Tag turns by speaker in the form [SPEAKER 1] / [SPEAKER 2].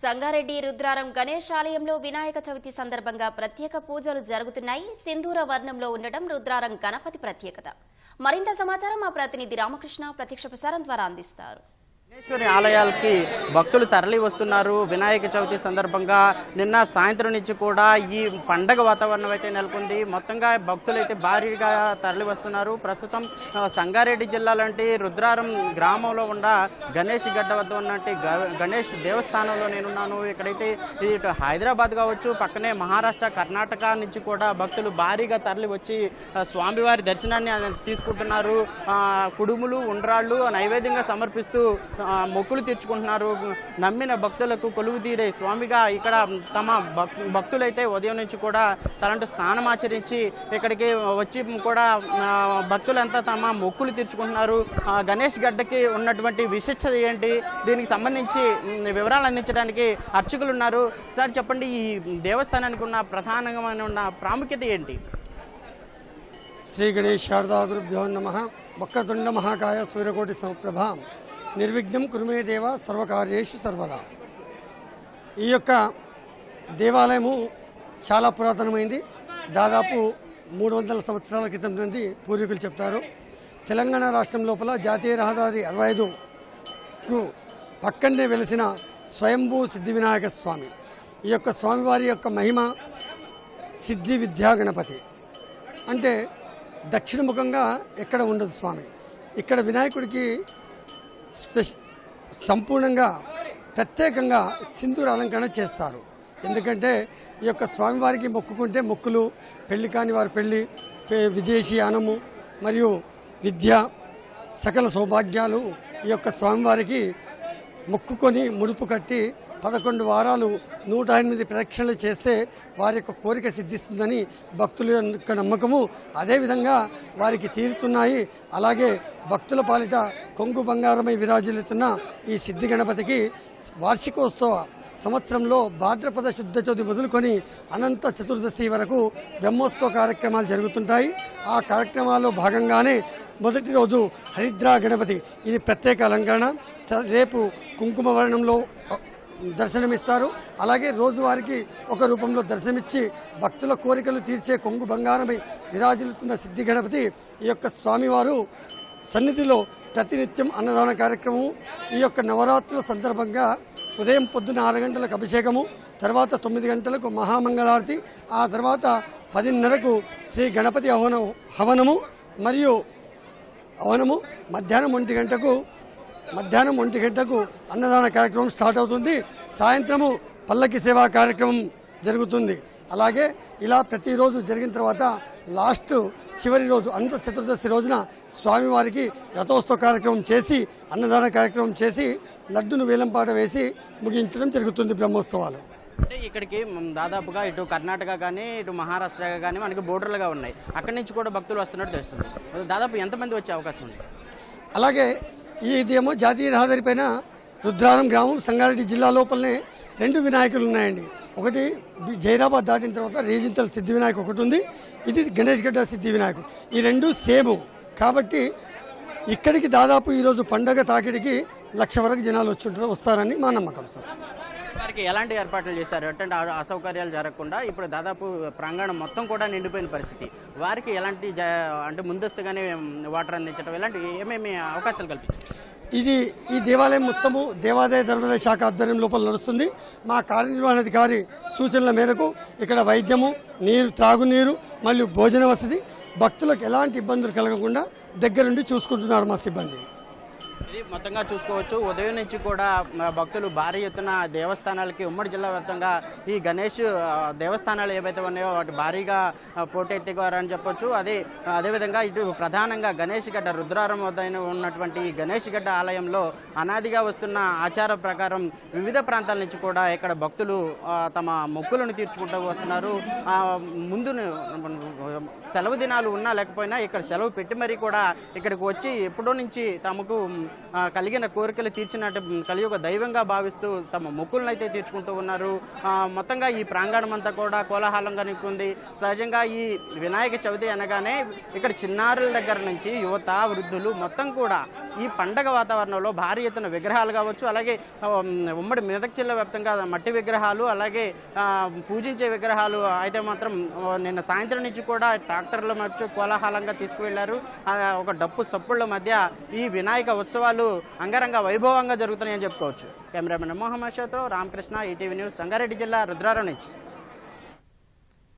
[SPEAKER 1] సంగారెడ్డి రుద్రారం గణేష్ ఆలయంలో వినాయక చవితి సందర్భంగా ప్రత్యేక పూజలు జరుగుతున్నాయి. సింధూర వర్ణంలో ఉండడం రుద్రారం గణపతి ప్రత్యేకత. మరింత సమాచారం మా ప్రతినిధి రామకృష్ణ ప్రత్యక్ష ప్రసారం ద్వారా అందిస్తారు.
[SPEAKER 2] విఘ్నేశ్వరి ఆలయాలకి భక్తులు తరలి వస్తున్నారు. వినాయక చవితి సందర్భంగా నిన్న సాయంత్రం నుంచి కూడా ఈ పండగ వాతావరణం అయితే నెలకొంది. మొత్తంగా భక్తులు అయితే భారీగా తరలి వస్తున్నారు. ప్రస్తుతం సంగారెడ్డి జిల్లా లాంటి రుద్రారం గ్రామంలో ఉన్న గణేష్ గడ్డ వద్ద ఉన్నట్టు గ- గణేష్ దేవస్థానంలో నేనున్నాను. ఇక్కడైతే ఇటు హైదరాబాద్ కావచ్చు పక్కనే మహారాష్ట్ర కర్ణాటక నుంచి కూడా భక్తులు భారీగా తరలి వచ్చి స్వామివారి దర్శనాన్ని తీసుకుంటున్నారు. కుడుములు ఉండ్రాళ్ళు నైవేద్యంగా సమర్పిస్తూ మొక్కులు తీర్చుకుంటున్నారు. నమ్మిన భక్తులకు కొలువు తీరే స్వామిగా ఇక్కడ తమ భక్తులైతే ఉదయం నుంచి కూడా తలంటూ స్నానం ఆచరించి ఇక్కడికి వచ్చి కూడా భక్తులంతా తమ మొక్కులు తీర్చుకుంటున్నారు. గణేష్ గడ్డకి ఉన్నటువంటి విశిష్టత ఏంటి? దీనికి సంబంధించి వివరాలు అందించడానికి అర్చకులు ఉన్నారు. సార్ చెప్పండి ఈ దేవస్థానానికి ఉన్న ప్రధానమైన ఉన్న ప్రాముఖ్యత ఏంటి?
[SPEAKER 3] శ్రీ గణేష్ శారదా గురుభ్యో నమ. వక్రతుండ మహాకాయ సూర్యకోటి సంప్రభ. నిర్విఘ్నం కురుమే దేవ సర్వకార్యేషు సర్వదా. ఈ యొక్క దేవాలయము చాలా పురాతనమైంది. దాదాపు మూడు వందల సంవత్సరాల క్రితం నుండి పూర్వీకులు చెప్తారు. తెలంగాణ రాష్ట్రం లోపల జాతీయ రహదారి అరవై ఐదుకు పక్కనే వెలిసిన స్వయంభూ సిద్ధి వినాయక స్వామి. ఈ యొక్క స్వామివారి యొక్క మహిమ సిద్ధి విద్యా గణపతి. అంటే దక్షిణముఖంగా ఎక్కడ ఉండదు స్వామి. ఇక్కడ వినాయకుడికి స్పెష సంపూర్ణంగా ప్రత్యేకంగా సింధూర అలంకరణ చేస్తారు. ఎందుకంటే ఈ యొక్క స్వామివారికి మొక్కుకుంటే మొక్కులు పెళ్ళి కాని వారి పెళ్ళి విదేశీయానము విదేశీ మరియు విద్య సకల సౌభాగ్యాలు ఈ యొక్క స్వామివారికి మొక్కుకొని ముడుపు కట్టి పదకొండు వారాలు నూట ఎనిమిది ప్రదక్షిణలు చేస్తే వారి యొక్క కోరిక సిద్ధిస్తుందని భక్తుల యొక్క నమ్మకము. అదేవిధంగా వారికి తీరుతున్నాయి. అలాగే భక్తుల పాలిట కొంగు బంగారమై విరాజిల్లుతున్న ఈ సిద్ధి గణపతికి వార్షికోత్సవ సంవత్సరంలో భాద్రపద శుద్ధ చవితి మొదలుకొని అనంత చతుర్దశి వరకు బ్రహ్మోత్సవ కార్యక్రమాలు జరుగుతుంటాయి. ఆ కార్యక్రమాల్లో భాగంగానే మొదటి రోజు హరిద్రా గణపతి. ఇది ప్రత్యేక అలంకరణ. రేపు కుంకుమ వర్ణంలో దర్శనమిస్తారు. అలాగే రోజువారికి ఒక రూపంలో దర్శనమిచ్చి భక్తుల కోరికలు తీర్చే కొంగు బంగారమై విరాజిల్లుతున్న సిద్ధి గణపతి ఈ యొక్క స్వామివారు సన్నిధిలో ప్రతినిత్యం అన్నదాన కార్యక్రమం. ఈ యొక్క నవరాత్రుల సందర్భంగా ఉదయం పొద్దున్న ఆరు గంటలకు అభిషేకము తర్వాత తొమ్మిది గంటలకు మహామంగళారతి ఆ తర్వాత పదిన్నరకు శ్రీ గణపతి హవన హవనము మరియు హవనము మధ్యాహ్నం ఒంటి గంటకు మధ్యాహ్నం ఒంటి గంటకు అన్నదాన కార్యక్రమం స్టార్ట్ అవుతుంది. సాయంత్రము పల్లకి సేవా కార్యక్రమం జరుగుతుంది. అలాగే ఇలా ప్రతిరోజు జరిగిన తర్వాత లాస్ట్ చివరి రోజు అంత చతుర్దశి రోజున స్వామివారికి రథోత్సవ కార్యక్రమం చేసి అన్నదాన కార్యక్రమం చేసి లడ్డును వేలంపాట వేసి ముగించడం జరుగుతుంది బ్రహ్మోత్సవాలు.
[SPEAKER 2] అంటే ఇక్కడికి దాదాపుగా ఇటు కర్ణాటక కానీ ఇటు మహారాష్ట్ర కానీ మనకి బోర్డర్లుగా ఉన్నాయి. అక్కడి నుంచి కూడా భక్తులు వస్తున్నట్టు తెలుస్తుంది. దాదాపు ఎంతమంది వచ్చే అవకాశం ఉంది?
[SPEAKER 3] అలాగే ఇదేమో జాతీయ రహదారి పైన రుద్రారం గ్రామం సంగారెడ్డి జిల్లా లోపలనే రెండు వినాయకులు ఉన్నాయండి. ఒకటి జైరాబాద్ దాటిన తర్వాత రేజింతల సిద్ధి వినాయక్ ఒకటి ఉంది. ఇది గణేష్ గడ్డ సిద్ధి వినాయక్. ఈ రెండు సేమ్. కాబట్టి ఇక్కడికి దాదాపు ఈరోజు పండగ తాకిడికి లక్ష వరకు జనాలు వచ్చి ఉంటారు వస్తారని మా నమ్మకం సార్.
[SPEAKER 2] వారికి ఎలాంటి ఏర్పాట్లు చేస్తారు ఎటువంటి అసౌకర్యాలు జరగకుండా ఇప్పుడు దాదాపు ప్రాంగణం మొత్తం కూడా నిండిపోయిన పరిస్థితి. వారికి ఎలాంటి జ- అంటే ముందస్తుగానే వాటర్ అందించడం ఇలాంటి ఏమేమి అవకాశాలు కల్పించారు?
[SPEAKER 3] ఇది ఈ దేవాలయం మొత్తము దేవాదాయ ధర్మదాయ శాఖ ఆధ్వర్యం లోపల నడుస్తుంది. మా కార్యనిర్వహణాధికారి సూచనల మేరకు ఇక్కడ వైద్యము నీరు త్రాగునీరు మరియు భోజన వసతి భక్తులకు ఎలాంటి ఇబ్బందులు కలగకుండా దగ్గరుండి చూసుకుంటున్నారు మా సిబ్బంది.
[SPEAKER 2] ఇది మొత్తంగా చూసుకోవచ్చు. ఉదయం నుంచి కూడా భక్తులు భారీ ఎత్తున దేవస్థానాలకి ఉమ్మడి జిల్లా వ్యాప్తంగా ఈ గణేష్ దేవస్థానాలు ఏవైతే ఉన్నాయో వాటి భారీగా ఆ, పోటెత్తిగారని చెప్పొచ్చు. అదే అదేవిధంగా ఇటు ప్రధానంగా గణేష్ గడ్డ రుద్రారం వద్ద ఉన్నటువంటి ఈ గణేష్ గడ్డ ఆలయంలో అనాదిగా వస్తున్న ఆచార ప్రకారం వివిధ ప్రాంతాల నుంచి కూడా ఇక్కడ భక్తులు తమ మొక్కులను తీర్చుకుంటూ వస్తున్నారు. ముందు సెలవు దినాలు ఉన్నా లేకపోయినా ఇక్కడ సెలవు పెట్టి మరీ కూడా ఇక్కడికి వచ్చి ఎప్పుడో నుంచి తమకు కలిగిన కోరికలు తీర్చినట్టు కలియుగ దైవంగా భావిస్తూ తమ మొక్కులను అయితే తీర్చుకుంటూ ఉన్నారు. మొత్తంగా ఈ ప్రాంగణం అంతా కూడా కోలాహలంగా నింపుకుంది సహజంగా ఈ వినాయక చవితి అనగానే ఇక్కడ చిన్నారుల దగ్గర నుంచి యువత వృద్ధులు మొత్తం కూడా ఈ పండగ వాతావరణంలో భారీ ఎత్తున విగ్రహాలు కావచ్చు అలాగే ఉమ్మడి మెదక్ జిల్లా వ్యాప్తంగా మట్టి విగ్రహాలు అలాగే పూజించే విగ్రహాలు అయితే మాత్రం నిన్న సాయంత్రం నుంచి కూడా ట్రాక్టర్ల మధ్య కోలాహలంగా తీసుకువెళ్ళారు. ఒక డప్పు సప్పుళ్ళ మధ్య ఈ వినాయక ఉత్సవం ఉత్సవాలు అంగరంగ వైభవంగా జరుగుతున్నాయని చెప్పుకోవచ్చు. కెమెరామెన్ మోహమ్మద్ షాతో రామకృష్ణ ఈటీవీ న్యూస్ సంగారెడ్డి జిల్లా రుద్రారం నుంచి.